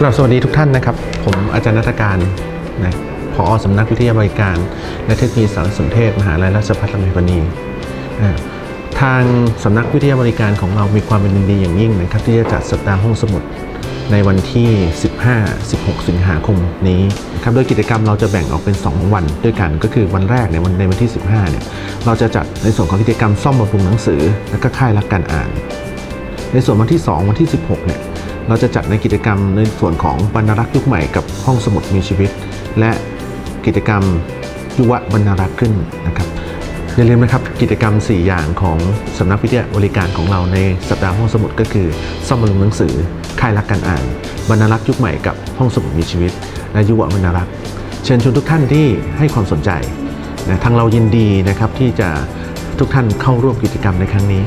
กราบสวัสดีทุกท่านนะครับ ผมอาจารย์นัฐการนะผอสำนักวิทยาบริการ และเทคโนโลยีสารสนเทศ มหาลัยราชภัฏลำพูนอ่าทางสำนักวิทยาบริการของเรามีความเป็นยินดีอย่างยิ่งนะครับ ที่จะจัดสัปดาห์ห้องสมุดในวันที่ 15-16 สิงหาคมนี้นะครับ โดยกิจกรรมเราจะแบ่งออกเป็น 2 วันด้วยกัน ก็คือวันแรกในวันในวันที่ 15 เนี่ย เราจะจัดในส่วนของกิจกรรมซ่อมบำรุงหนังสือ และก็ค่ายรักการอ่าน ในส่วนวันที่ 2 วันที่ 16 เนี่ย เราจะจัดในกิจกรรมในส่วนของบรรณรักษ์ยุคใหม่กับห้องสมุดมีชีวิต และกิจกรรมยุวบรรณรักษ์ขึ้นนะครับอย่าลืมนะครับกิจกรรม 4 อย่างของสำนักวิทยาบริการของเราในสัปดาห์ห้องสมุดก็คือ ซ่อมบำรุงหนังสือค่ายรักการอ่าน บรรณรักษ์ยุคใหม่กับห้องสมุดมีชีวิต และยุวบรรณรักษ์เชิญชวนทุกท่านที่ให้ความสนใจนะทางเรายินดีนะครับที่จะทุกท่านเข้าร่วมกิจกรรมในครั้งนี้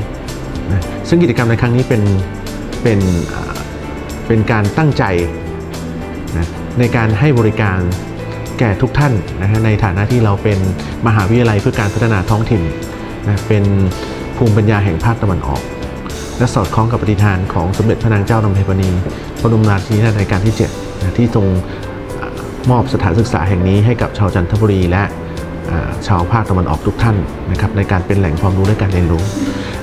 นะซึ่งกิจกรรมในครั้งนี้เป็นเป็นอ่า เป็นการตั้งใจนะในการให้บริการแก่ทุกท่านนะฮะในฐานะที่เราเป็นมหาวิทยาลัยเพื่อการพัฒนาท้องถิ่นนะเป็นภูมิปัญญาแห่งภาคตะวันออก และสอดคล้องกับปฏิฐานของสมเด็จพระนางเจ้านำเทพนีพระบรมราชินีนาถในการที่7นะที่ทรงมอบสถานศึกษาแห่งนี้ให้กับชาวจันทบุรีและชาวภาคตะวันออกทุกท่านนะครับในการเป็นแหล่งความรู้และการเรียนรู้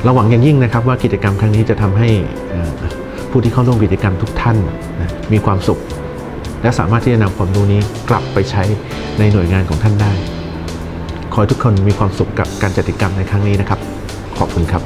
เราหวังอย่างยิ่งนะครับว่ากิจกรรมครั้งนี้จะทำให้อา ผู้ที่เข้าร่วมกิจกรรมทุกท่านนะมีความสุข และสามารถที่จะนำความรู้นี้กลับไปใช้ในหน่วยงานของท่านได้ ขอให้ทุกคนมีความสุขกับการจัดกิจกรรมในครั้งนี้นะครับ ขอบคุณครับ